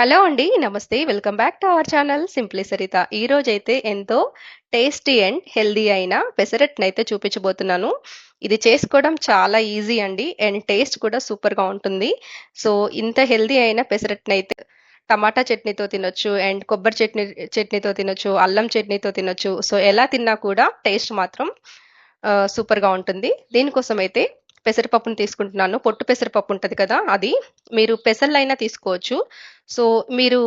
Hello అండి. నమస్తే. Welcome back to our channel simply Saritha. ఈరోజైతే ఎంతో టేస్టీ అండ్ హెల్దీ అయిన పెసరట్టునైతే చూపించబోతున్నాను. ఇది చేసుకోవడం చాలా ఈజీ అండి. అండ్ టేస్ట్ కూడా సూపర్‌గా ఉంటుంది. సో, ఇంత హెల్దీ అయిన పెసరట్టునైతే టమాటా చట్నీతో తినొచ్చు. అండ్ కొబ్బరి చట్నీ చట్నీతో తినొచ్చు. అల్లం చట్నీతో తినొచ్చు. సో, ఎలా తిన్నా కూడా టేస్ట్ మాత్రం సూపర్‌గా ఉంటుంది. దీనికోసం అయితే పెసరపప్పును తీసుకుంటున్నాను. పొట్టు పెసరపప్పు ఉంటుంది కదా! అది. మీరు పెసలైనా తీసుకోవచ్చు. సో, మీరు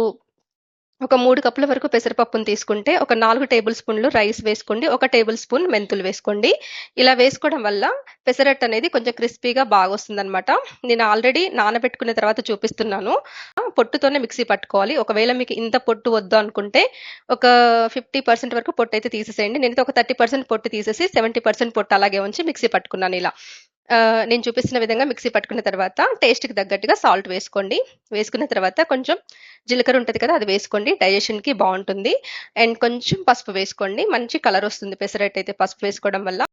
ఒక మూడు కప్పుల వరకు పెసరపప్పును తీసుకుంటే, ఒక నాలుగు టేబుల్ స్పూన్‌లు రైస్ వేసుకోండి. ఒక టేబుల్ స్పూన్ మెంతులు వేసుకోండి. ఇలా వేసుకోవడం వల్ల పెసరట్టు అనేది కొంచెం క్రిస్పీగా బాగొస్తుందనమాట. నేను ఆల్రెడీ నానబెట్టుకున్న తర్వాత చూపిస్తున్నాను. పొట్టుతోనే మిక్సీ పట్టుకోవాలి. ఒకవేళ మీకు ఇంత పొట్టు వద్దు అనుకుంటే, ఒక 50% వరకు పొట్టు అయితే తీసేసేయండి. నేనైతే ఒక 30% పొట్టు తీసేసి, 70% పొట్టు అలాగే ఉంచి మిక్సీ పట్టుకున్నాను ఇలా. నేను చూపిస్తున్న విధంగా మిక్సీ పట్టుకున్న తర్వాత టేస్ట్‌కి తగ్గట్టుగా సాల్ట్ వేసుకోండి. వేసుకున్న తర్వాత కొంచెం జీలకర్ర ఉంటుంది కదా! అది వేసుకోండి. డైజెషన్‌కి బాగుంటుంది అండ్ కొంచెం పసుపు వేసుకోండి. మంచి కలర్ వస్తుంది పెసరట్టయితే పసుపు వేసుకోవడం వల్ల.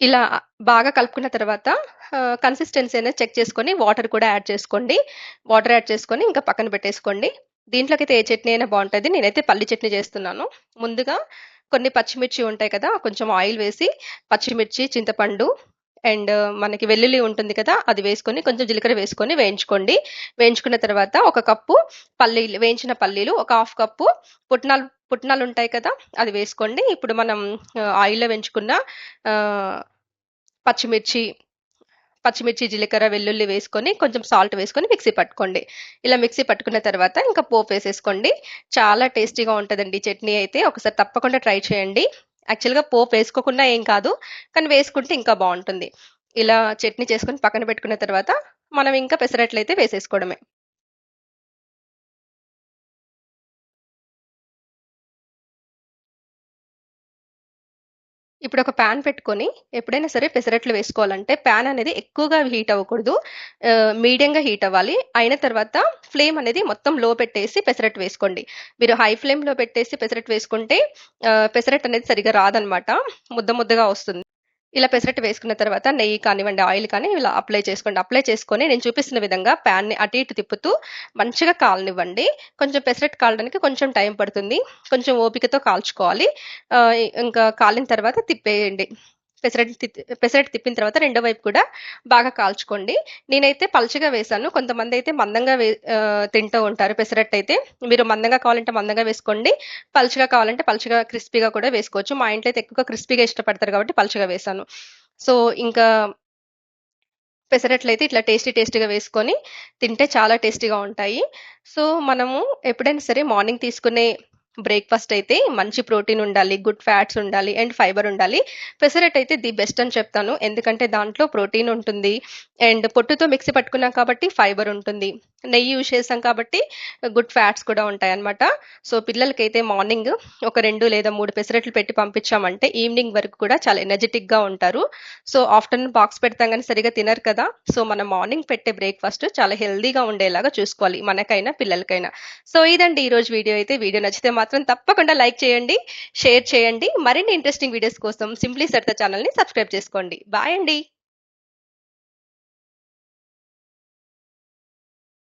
ఇలా బాగా కలుపుకున్న తర్వాత కన్సిస్టెన్సీ అనేది చెక్ చేసుకొని వాటర్ కూడా యాడ్ చేసుకోండి. వాటర్ యాడ్ చేసుకొని ఇంకా పక్కన పెట్టేసుకోండి. దీంట్లోకైతే ఏ చట్నీ అయినా బాగుంటుంది నేనైతే పల్లి చట్నీ చేస్తున్నాను. ముందుగా కొన్ని పచ్చిమిర్చి ఉంటాయి కదా! కొంచెం ఆయిల్ వేసి పచ్చిమిర్చి, చింతపండు అండ్ uh, మనకి వెల్లుల్లి ఉంటుంది కదా! అది వేసుకొని కొంచెం జీలకర్ర వేసుకొని వేయించుకోండి. వేయించుకున్న తర్వాత ఒక కప్పు పల్లీలు వేయించిన పల్లీలు, ఒక హాఫ్ కప్పు పుట్నాలు పుట్నాలు ఉంటాయి కదా! అది వేసుకోండి. ఇప్పుడు మనం uh, ఆయిల్‌లో వేయించుకున్న uh, పచ్చిమిర్చి పచ్చిమిర్చి, జీలకర్ర, వెల్లుల్లి వేసుకొని కొంచెం సాల్ట్ వేసుకొని మిక్సీ పట్టుకోండి. ఇలా మిక్సీ పట్టుకున్న తర్వాత ఇంకా పోపు వేసేసుకోండి చాలా టేస్టీగా ఉంటుందండి చట్నీ అయితే. ఒకసారి తప్పకుండా ట్రై చేయండి. యాక్చువల్‌గా పోపు వేసుకోకుండా ఏం కాదు. కానీ వేసుకుంటే ఇంకా బాగుంటుంది ఇలా చట్నీ చేసుకొని పక్కన పెట్టుకున్న తర్వాత మనం ఇంకా పెసరట్లయితే వేసేసుకోవడమే. ఇప్పుడు ఒక పాన్ పెట్టుకొని ఎప్పుడైనా సరే పెసరట్లు వేసుకోవాలంటే పాన్ అనేది ఎక్కువగా హీట్ అవ్వకూడదు. మీడియంగా హీట్ అవ్వాలి. అయిన తర్వాత ఫ్లేమ్ అనేది మొత్తం లో పెట్టేసి పెసరట్టు వేసుకోండి. మీరు హై ఫ్లేమ్‌లో పెట్టేసి పెసరట్టు వేసుకుంటే పెసరట్ అనేది సరిగా రాదనమాట. ముద్ద ముద్దగా వస్తుంది. ఇలా పెసరట్టు వేసుకున్న తర్వాత నెయ్యి కానివ్వండి, ఆయిల్ కానీ ఇలా అప్లై చేసుకోండి. అప్లై చేసుకొని నేను చూపిస్తున్న విధంగా ప్యాన్ని అటు ఇటు తిప్పుతూ మంచిగా కాలనివ్వండి. కొంచెం పెసరట్టు కాలడానికి కొంచెం టైం పడుతుంది. కొంచెం ఓపికతో కాల్చుకోవాలి. ఇంకా కాలిన తర్వాత తిప్పేయండి. పెసరట్టు తిత్ పెసరట్టు తిప్పిన తర్వాత రెండో వైపు కూడా బాగా కాల్చుకోండి. నేనైతే పలుచగా వేశాను. అయితే మందంగా వే తింటూ ఉంటారు పెసరట్టయితే. మీరు మందంగా కావాలంటే మందంగా వేసుకోండి. పలుచగా కావాలంటే పలుచగా క్రిస్పీగా కూడా వేసుకోవచ్చు. మా ఇంట్లో అయితే ఎక్కువగా క్రిస్పీగా ఇష్టపడతారు కాబట్టి పలుచగా వేశాను. సో, ఇంకా పెసరట్లయితే ఇట్లా టేస్టీ టేస్టీగా వేసుకొని తింటే చాలా టేస్టీగా ఉంటాయి. సో, మనము ఎప్పుడైనా సరే మార్నింగ్ తీసుకునే బ్రేక్‌ఫాస్ట్ అయితే మంచి ప్రోటీన్ ఉండాలి, గుడ్ ఫ్యాట్స్ ఉండాలి అండ్ ఫైబర్ ఉండాలి. పెసరట్ అయితే ది బెస్ట్ అని చెప్తాను. ఎందుకంటే దాంట్లో ప్రోటీన్ ఉంటుంది. అండ్ పొట్టుతో మిక్సీ పట్టుకున్నాం కాబట్టి ఫైబర్ ఉంటుంది. నెయ్యి యూజ్ చేసాం కాబట్టి గుడ్ ఫ్యాట్స్ కూడా ఉంటాయన్నమాట. సో, పిల్లలకైతే మార్నింగ్ ఒక రెండు లేదా మూడు పెసరట్లు పెట్టి పంపించామంటే ఈవినింగ్ వరకు కూడా చాలా ఎనర్జిటిక్‌గా ఉంటారు. సో, ఆఫ్టర్‌నూన్ బాక్స్ పెడతాం కానీ సరిగ్గా తినరు కదా! సో, మనం మార్నింగ్ పెట్టే బ్రేక్‌ఫాస్ట్ చాలా హెల్దీగా ఉండేలాగా చూసుకోవాలి. మనకైనా, పిల్లలకైనా. సో, ఇదండి ఈరోజు వీడియో అయితే. వీడియో నచ్చితే మాత్రం మాత్రం తప్పకుండా లైక్ చేయండి, షేర్ చేయండి. మరిన్ని ఇంట్రెస్టింగ్ వీడియోస్ కోసం సింప్లీ సరిత ఛానల్ని సబ్స్క్రైబ్ చేసుకోండి. బాయ్ అండి.